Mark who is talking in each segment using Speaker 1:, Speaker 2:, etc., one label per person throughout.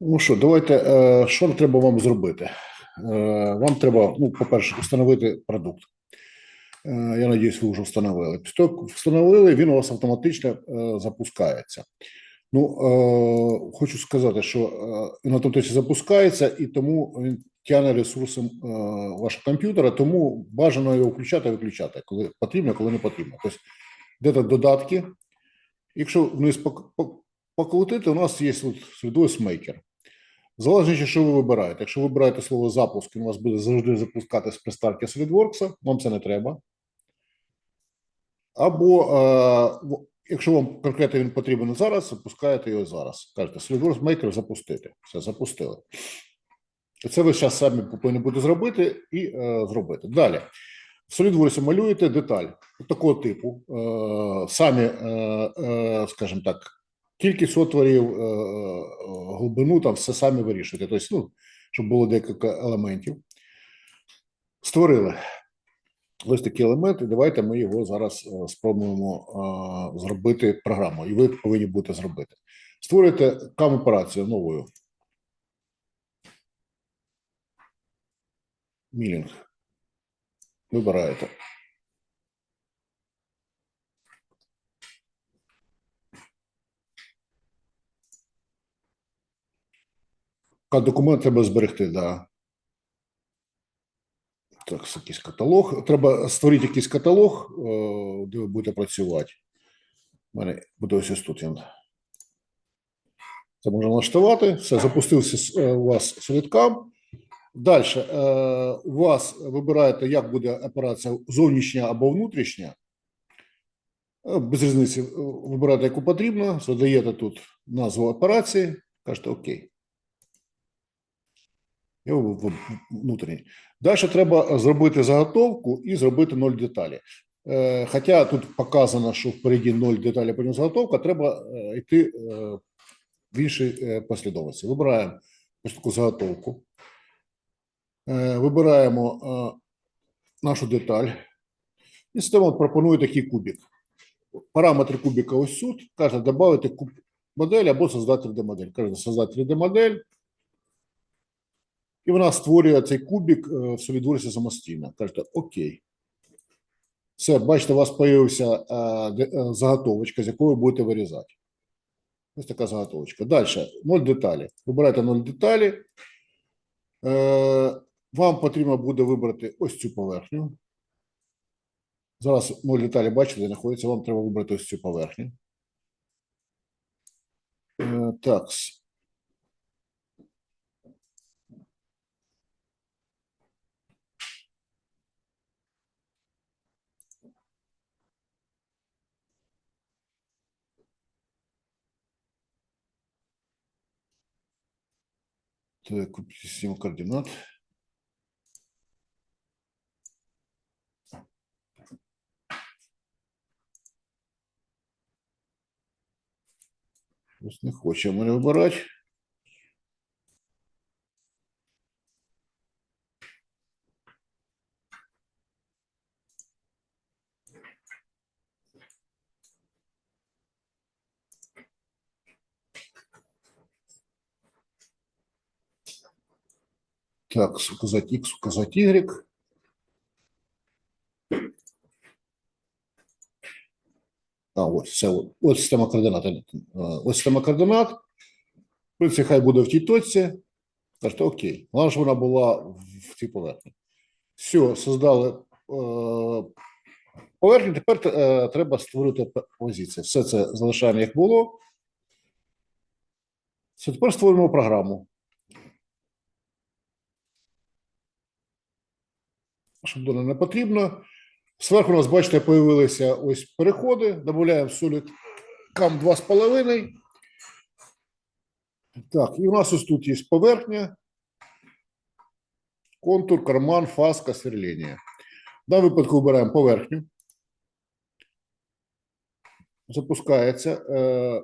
Speaker 1: Ну що, давайте, е, що треба вам зробити? Е, Вам треба, ну, по-перше, встановити продукт. Е, Я надіюсь, ви вже встановили. Після того, встановили, він у вас автоматично запускається. Ну, хочу сказати, що він автоматично запускається, і тому він тягне ресурси е, вашого комп'ютера, тому бажано його включати і виключати, коли потрібно, коли не потрібно. Тобто, де-то додатки. Якщо вниз пок- пок- покрутити, у нас є Windows Maker. Залежно, що ви вибираєте. Якщо ви вибираєте слово запуск, він у вас буде завжди запускати з приставки SolidWorks, вам це не треба. Або е, якщо вам конкретно він потрібен зараз, запускаєте його зараз. Кажете, SolidWorks Maker запустити. Все, запустили. Це ви зараз самі повинні будете зробити і е, зробити. Далі. В SolidWorks малюєте деталь такого типу. Е, самі, е, е, скажімо так, кількість отворів, е, е, глибину, там все самі вирішуєте. Тобто, ну, щоб було декілька елементів. Створили ось такі елементи. Давайте ми його зараз е, спробуємо зробити програму, і ви повинні будете зробити. Створюєте кам-операцію новою. Мілінг. Вибираєте. Ка- Документ треба зберегти, да. Так, якийсь каталог. Треба створити якийсь каталог, е, де ви будете працювати. У мене буде ось тут він. Це можна налаштувати. Все, запустився е, у вас SolidCam. Далі е, у вас вибираєте, як буде операція зовнішня або внутрішня. Без різниці, вибираєте, яку потрібно, задаєте тут назву операції, кажете ОК. В- внутрішній. Далі треба зробити заготовку і зробити ноль деталі. Е, Хоча тут показано, що впереді ноль деталі, потім заготовка, треба е, йти е, в іншій е, послідовності. Вибираємо ось таку заготовку. Е, Вибираємо е, нашу деталь. І система пропонує такий кубик. Параметри кубика ось тут. Каже, додати куб модель або создати 3D-модель. Каже, создати 3D-модель. І вона створює цей кубик е, в SolidWorks самостійно. Кажете, окей. Все, бачите, у вас з'явився е, е, заготовочка, з якої будете вирізати. Ось така заготовочка. Далі, ноль деталі. Вибирайте ноль деталі. Вам потрібно буде вибрати ось цю поверхню. Зараз ноль деталі, бачите, де знаходиться. Вам треба вибрати ось цю поверхню. Так. Так, система координат. Ось не хоче мене вибирати. Так, указать X, указать Y. А, ось, це ось система координат. Ось система координат. В принципі, хай буде в тій точці. Кажете, окей. Вона ж вона була в цій поверхні. Все, создали е, поверхню. Тепер е, треба створити позиції. Все це залишаємо як було. Все, тепер створюємо програму. Шаблони не потрібно. Зверху у нас, бачите, появилися ось переходи. Додаємо Solid Cam 2,5. Так, і у нас ось тут є поверхня, контур, карман, фаска, сверління. В даному випадку вибираємо поверхню. Запускається. Е,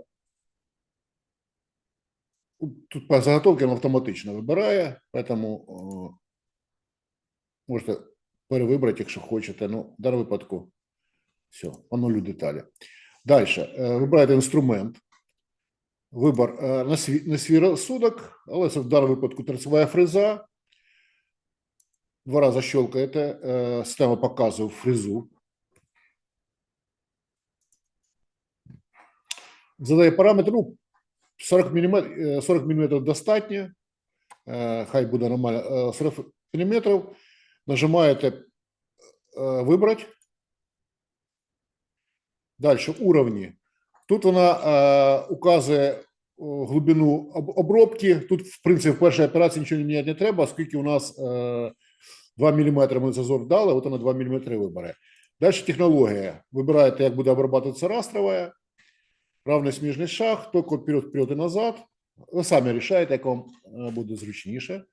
Speaker 1: Тут по автоматично вибирає, тому можете перевибрати, якщо хочете. Ну, в даному випадку все, по нулю деталі. Далі. Вибираєте інструмент. вибор е, на свій, на свій розсудок, але це в даному випадку торцева фреза. Два рази щелкаєте, е, система показує фрезу. Задає параметр, ну, 40 мм, 40 мм достатньо, е, хай буде нормально, е, 40 мм, нажимаєте е, «Вибрати», Дальше уровні. Тут вона е, указує глибину обробки. Тут, в принципі, в першій операції нічого міняти не треба, оскільки у нас е, 2 мм ми зазор дали, от вона 2 мм вибере. Далі технологія. Вибираєте, як буде обрабатываться растрова, равний сміжний шаг, тільки вперед, вперед і назад. Ви самі рішаєте, як вам буде зручніше.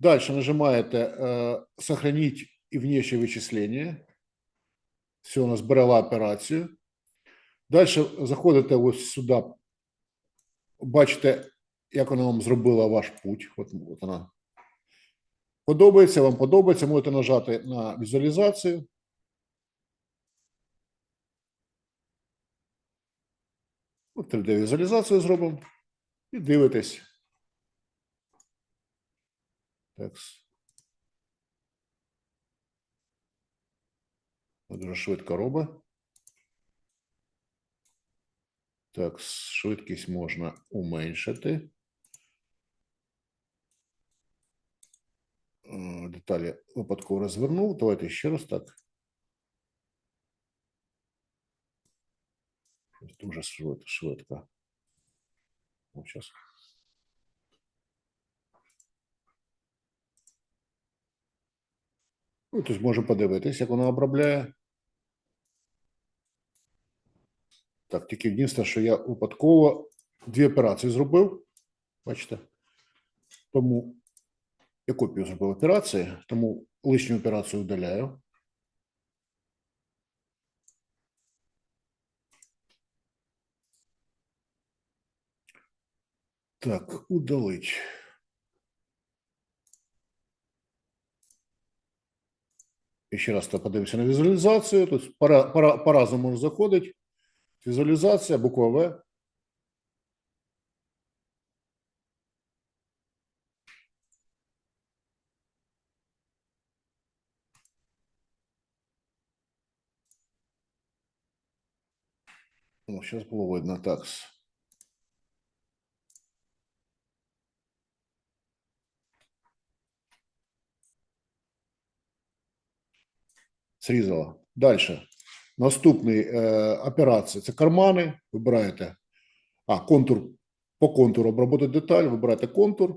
Speaker 1: Далі нажимаєте е, «Сохранить і внешнє вичислення». Все, вона збирала операцію. Далі заходите ось сюди, бачите, як вона вам зробила ваш путь. От, от вона. Подобається, вам подобається, можете нажати на візуалізацію. От 3D-візуалізацію зробимо і дивитесь. Так. Дуже швидко робить. Так, швидкість можна уменьшити. Е, Деталі випадково розвернув. Давайте ще раз так. Дуже швид- швидко. О, щас. Ну, можемо подивитись, як вона обробляє. Так, тільки єдине, що я випадково дві операції зробив. Бачите? Тому я копію зробив операції, тому лишню операцію удаляю. Так, удалить. Ще раз то подивимося на візуалізацію. Тобто пора, пора, по-разному заходить. Візуалізація, буква В. О, зараз було видно так. Срізала. Далі. Наступний е, операція це кармани. Вибираєте. А, контур. По контуру обробити деталь, вибираєте контур.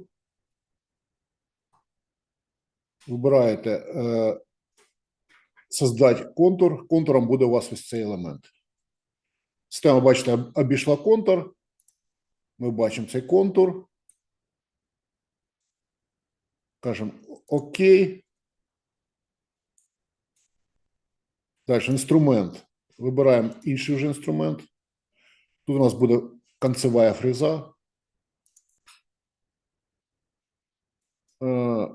Speaker 1: Вибираєте е, создати контур. Контуром буде у вас ось цей елемент. Система, бачите, обійшла контур. Ми бачимо цей контур. Кажемо ОК. Далі інструмент. Вибираємо інший вже інструмент. Тут у нас буде концева фреза. Е,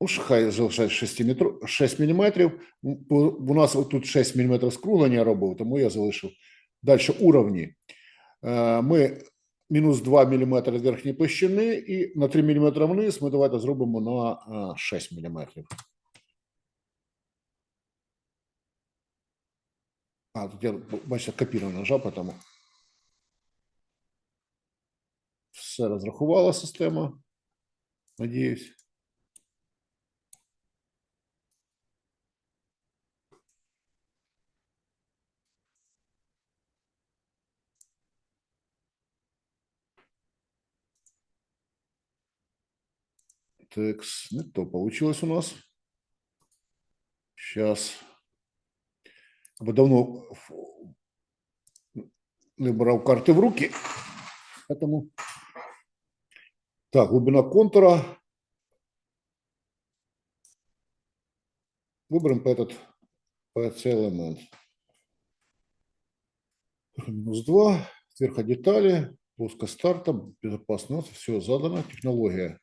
Speaker 1: Уж хай залишається 6, метр, 6 мм. У нас тут 6 мм скруглення робив, тому я залишив. Далі уровні. Е, Ми мінус 2 мм з верхньої площини і на 3 мм вниз ми давайте зробимо на е, 6 мм. А, тут я, бачите, копірую нажав, тому все розрахувала система. Надіюсь. Так, не то получилось у нас. Сейчас. Бо давно не брав карти в руки. Поэтому... Так, глубина контура. Выберем по этот цей элемент. Минус 2. Сверху детали. Плоско старта. Безопасно. Все задано. Технология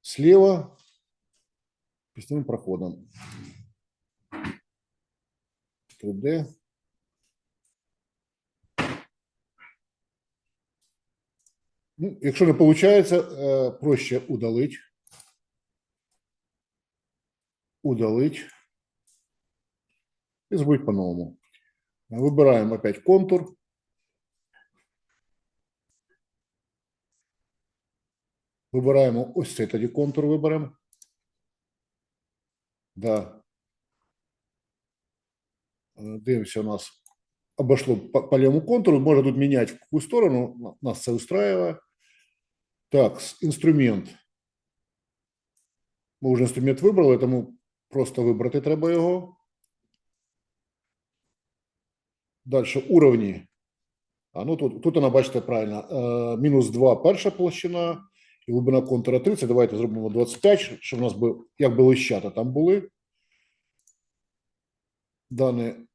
Speaker 1: слева. Пистовым проходом. 3D. Ну, якщо не виходить, проще удалить. Удалить. І зробити по-новому. Вибираємо опять контур. Вибираємо ось цей тоді контур виберемо. Да. Е, Дивимося, у нас обошло по, по левому контуру. Можно тут менять в какую сторону. Нас це устраивает. Так, інструмент. Ми вже інструмент вибрали, тому просто вибрати треба його. Далі уровні. А ну тут, тут вона, бачите, правильно. Е, мінус 2 перша площина і глибина контура 30. Давайте зробимо 25, щоб у нас би, якби лищата там були. Дане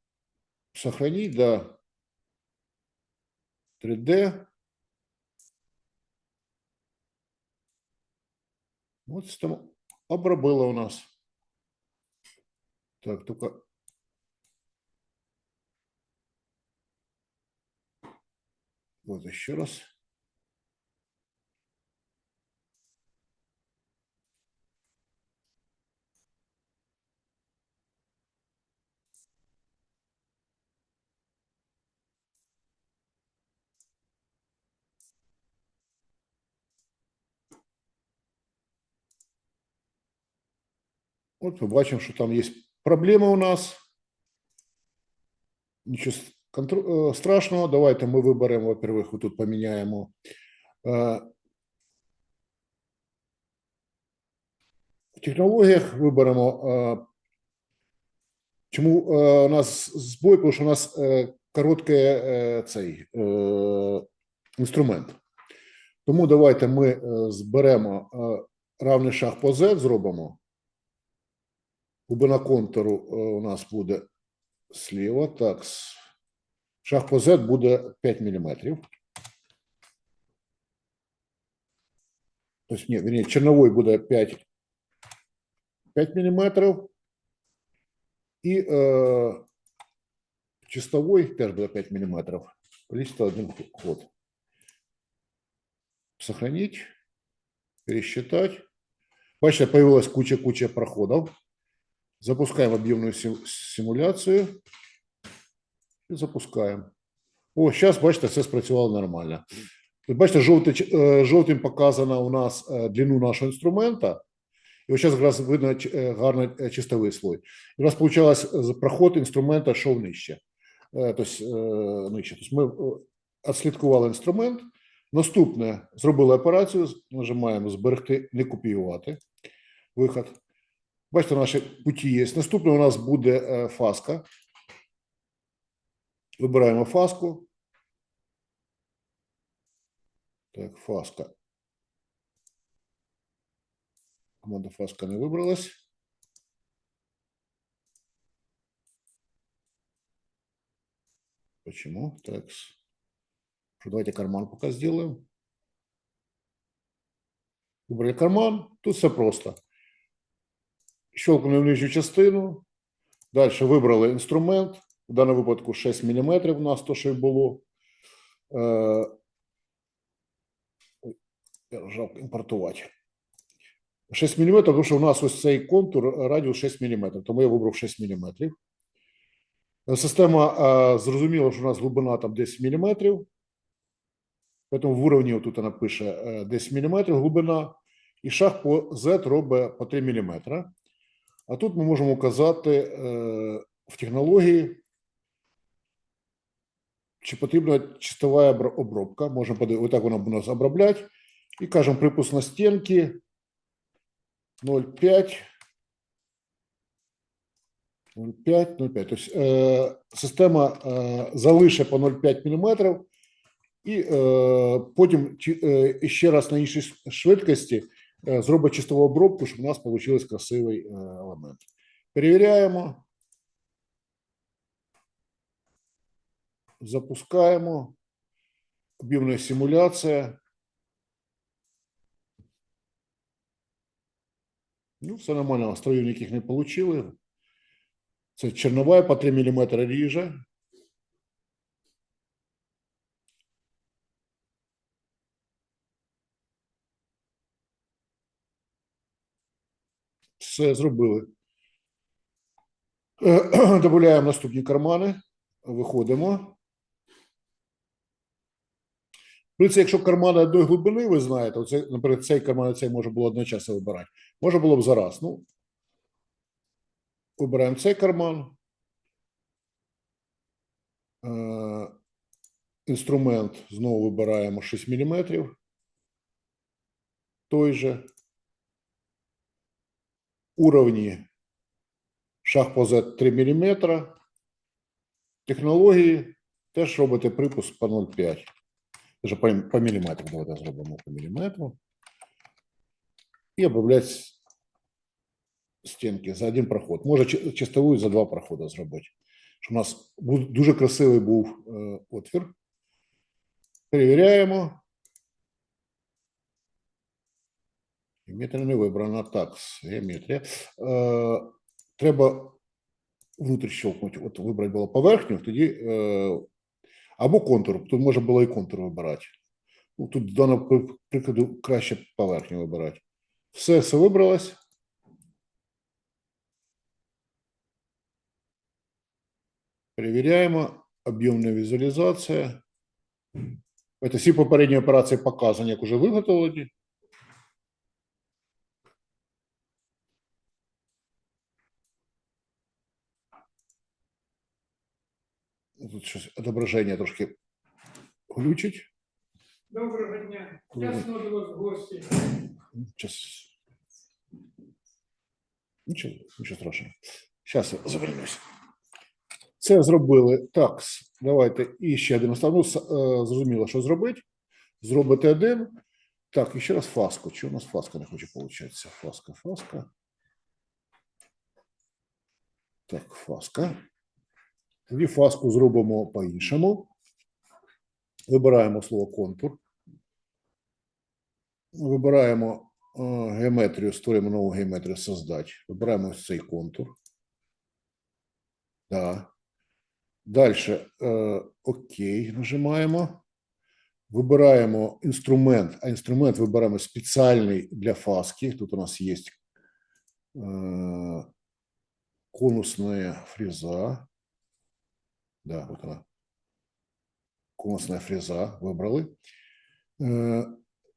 Speaker 1: сохранить, да. 3D. Вот система обробила у нас. Так, только вот еще раз. От ми бачимо, що там є проблема у нас. Нічого е, страшного. Давайте ми виберемо, во-первых, тут поміняємо. е, В технологіях виберемо. е, Чому у нас збой? Тому що у нас короткий цей інструмент. Тому давайте ми зберемо равний шаг по Z, зробимо. Глибина контуру е, у нас буде сліва. Так, с- шаг по Z буде 5 мм. Тобто, ні, верні, черновой буде 5, 5 мм. І е, чистовой теж буде 5 мм. Количество один ход. Сохранить, пересчитать. Бачите, появилась куча-куча проходов. Запускаем объемную сим- симуляцию. І запускаємо. О, зараз, бачите, все спрацювало нормально. Бачите, жовтим показано у нас е, длину нашого інструмента. І ось зараз якраз видно е, е, чистовий слой. І у нас вийшло проход інструмента йшов нижче. Тобто, нижче. Тобто ми відслідкували інструмент. Наступне зробили операцію, нажимаємо зберегти, не копіювати. Виход. Бачите, наші путі є. Наступне у нас буде е, фаска. Вибираємо фаску. Так, фаска. Команда фаска не вибралась. Почему? Так. с- Что, Давайте карман пока сделаем. Вибрали карман. Тут все просто. Щелкнули нижню частину. Далі вибрали інструмент. В даному випадку 6 мм у нас то, що й було. Е, Я нажав імпортувати. 6 мм, тому що у нас ось цей контур е, радіус 6 мм, тому я вибрав 6 мм. Система е, зрозуміла, що у нас глибина там 10 мм. Тому в уровні тут вона пише е, 10 мм глибина, і шаг по Z робить по 3 мм. А тут ми можемо указати е, в технології, чи потрібна чистова обробка. Можемо подивитися, отак вона у нас обробляти. І кажемо припуск на стінки 0,5. 0,5, 0,5. Тобто е, система е, залише по 0,5 мм, і е, потім е, ще раз на іншій швидкості зробить чистову обробку, щоб у нас вийшов красивий е, елемент. Перевіряємо. Запускаємо. Об'ємна симуляція. Ну, все нормально, строїв ніяких не отримали. Це чернова по 3 мм ріже. Все зробили. Е, Додаємо наступні кармани. Виходимо. В принципі, якщо кармани одної глибини, ви знаєте, оце, наприклад, цей карман цей можна було одночасно вибирати. Можна було б зараз. Ну, вибираємо цей карман. Е, Інструмент знову вибираємо 6 мм. Той же. По Z 3 мм. Технології теж робите припуск по 0,5. Даже по, міліметру. Давайте зробимо по міліметру. І обробляти стінки за один проход. Може чи- чистову за два проходи зробити. Щоб у нас дуже красивий був е, отвір. Перевіряємо. Геометрія не вибрана. Так, геометрія. Е, треба внутрі щелкнути. От вибрати було поверхню, тоді е, або контур. Тут можна було і контур вибирати. Ну, тут в даному прикладу краще поверхню вибирати. Все, все вибралось. Перевіряємо. Об'ємна візуалізація. Це всі попередні операції показані, як вже виготовлені. Тут щось відображення трошки глючить.
Speaker 2: Доброго дня. Ясно до вас гості.
Speaker 1: Сейчас. Нічого, нічого страшного. Зараз я завернусь. Це зробили. Так, давайте і ще один остав. Ну, с- е, зрозуміло, що зробити. Зробити один. Так, і ще раз фаску. Чи у нас фаска не хоче получатися? Фаска, фаска. Так, фаска. Тоді фаску зробимо по-іншому. Вибираємо слово контур. Вибираємо е, геометрію, створюємо нову геометрію создати. Вибираємо ось цей контур. Да. Далі е, окей, нажимаємо. Вибираємо інструмент, а інструмент вибираємо спеціальний для фаски. Тут у нас є е, конусная фреза. Да, вот она. Конусная фреза вибрали. Е,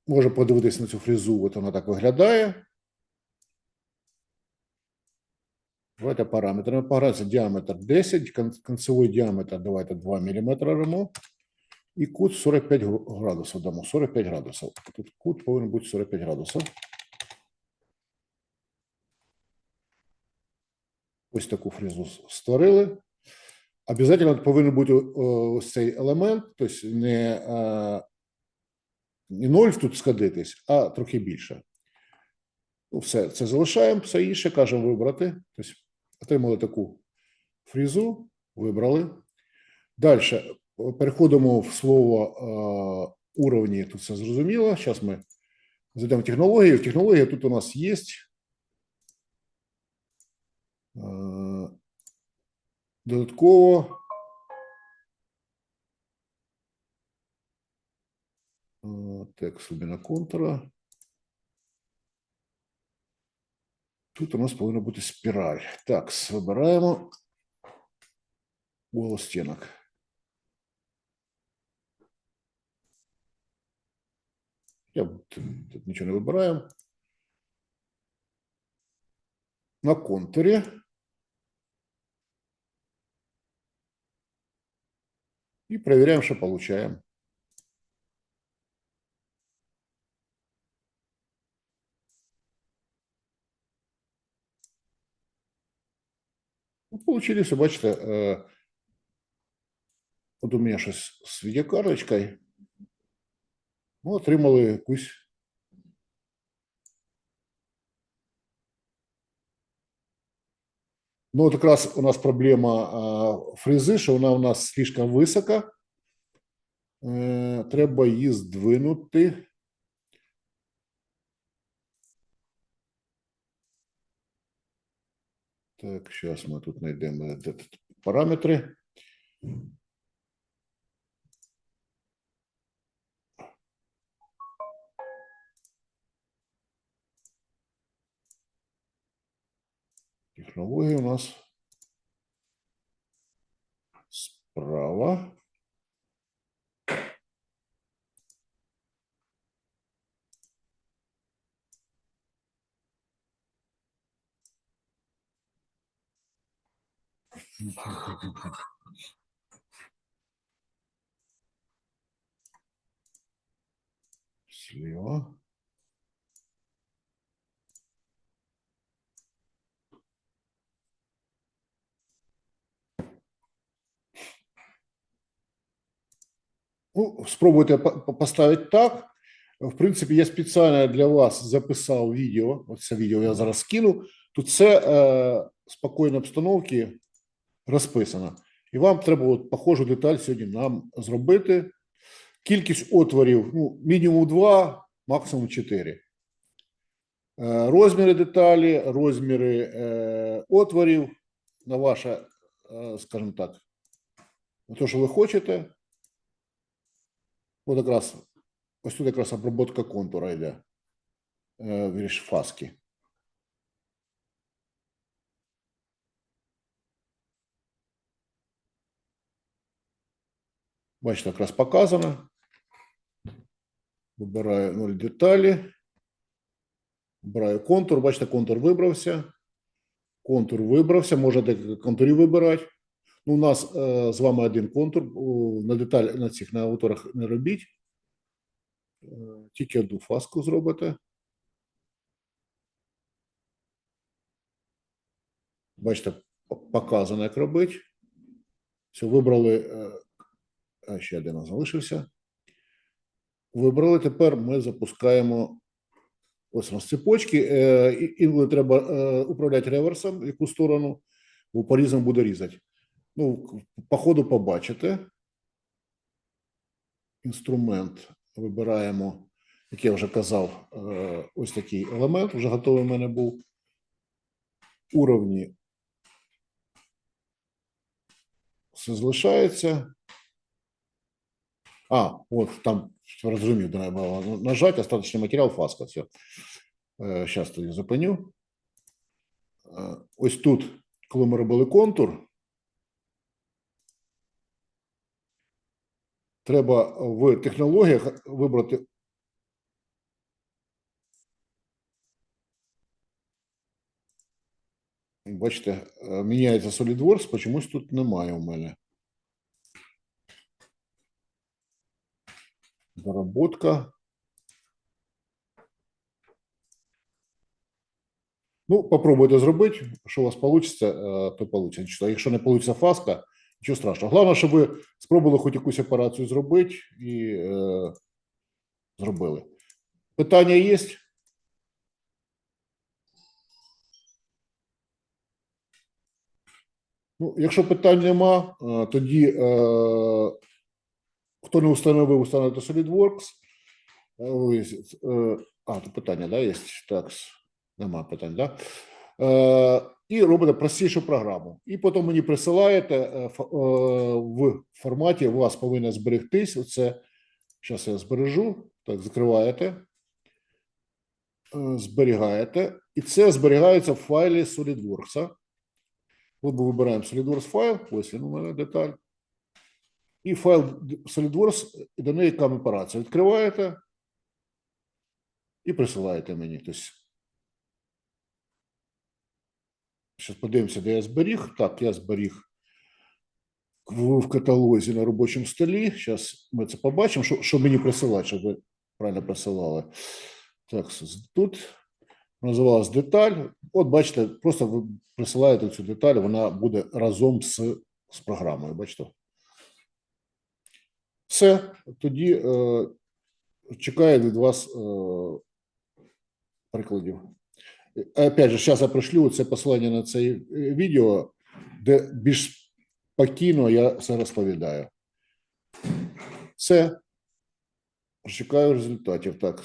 Speaker 1: Може подивитись на цю фрезу, от вона так виглядає. Давайте параметри. Параметр діаметр 10, кон- кінцевий діаметр давайте 2 мм дамо. І кут 45 градусів дамо. 45 градусів. Тут кут повинен бути 45 градусів. Ось таку фрезу с- створили. Обязательно повинен бути ось цей елемент, тобто не, е, не 0 тут сходитись, а трохи більше. Ну, все, це залишаємо, все інше кажемо вибрати. Тобто отримали таку фрізу, вибрали. Далі переходимо в слово е, уровні. Тут все зрозуміло. Зараз ми зайдемо в технології. В технології тут у нас є. Додатково е, текст глибина контура. Тут у нас повинна бути спіраль. Так, вибираємо голос стінок. Я б тут, тут нічого не вибираємо. На контурі. І перевіряємо, що получаємо. Ну, Получилися, бачите, е, от у мене щось з відеокарточкою. Ну, отримали якусь. Ну, от якраз у нас проблема а, фрези, що вона у нас слишком висока. Е, треба її здвинути. Так, зараз ми тут знайдемо де параметри. Технологія у нас справа. Слева. Ну, спробуйте по- по- поставити так. В принципі, я спеціально для вас записав відео. Оце відео я зараз скину. Тут все е, спокійної обстановки розписано. І вам треба от, похожу деталь сьогодні нам зробити. Кількість отворів ну, мінімум 2, максимум 4. Е, розміри деталі, розміри е, отворів на ваше, е, скажімо так, на те, що ви хочете. От якраз ось тут якраз обробка контура йде. Е, вірш фаски. Бачите, якраз показано. Вибираю 0 деталі. Вибираю контур. Бачите, контур вибрався. Контур вибрався. Можна декілька контурів вибирати. Ну, у нас е, з вами один контур. На деталь на цих на авторах не робіть. Е, Тільки одну фаску зробите. Бачите, показано, як робити. Все, вибрали. е, а ще один залишився. Вибрали. Тепер ми запускаємо ось у нас цепочки. Інколи треба управляти реверсом, в яку сторону, бо по-різному буде різати. Ну, по ходу побачите. Інструмент вибираємо, як я вже казав, е, ось такий елемент, вже готовий в мене був. Уровні все залишається. А, от там розумів, треба нажати, остаточний матеріал, фаска. Все. Зараз тоді зупиню. Е, Ось тут, коли ми робили контур, треба в технологіях вибрати. Бачите, е, міняється SolidWorks, чомусь тут немає у мене. Доработка. Ну, попробуйте зробити. Що у вас вийде, то вийде. Якщо не вийде фаска, нічого страшного. Головне, щоб ви спробували хоч якусь операцію зробити і е, зробили. Питання є? Ну, якщо питань нема, е, тоді е, хто не установив, установити SolidWorks. Е, е, А, тут питання, да, є? Так, нема питань, да? Е, і робите простішу програму. І потім мені присилаєте е, е, в форматі, у вас повинно зберегтись. Оце, зараз я збережу. Так, закриваєте. Е, Зберігаєте. І це зберігається в файлі SolidWorks. От ми вибираємо SolidWorks файл, ось він у мене деталь. І файл SolidWorks, і до неї кам операція. Відкриваєте і присилаєте мені. Тобто, Зараз подивимося, де я зберіг. Так, я зберіг в, каталозі на робочому столі. Зараз ми це побачимо, що, що мені присилати, щоб ви правильно присилали. Так, тут називалась деталь. От бачите, просто ви присилаєте цю деталь, вона буде разом з, з програмою. Бачите? Все, тоді е, чекаю від вас е, прикладів. Е, Опять же, зараз я пришлю це послання на це е, відео, де більш спокійно я це розповідаю. Все. Чекаю результатів. Так,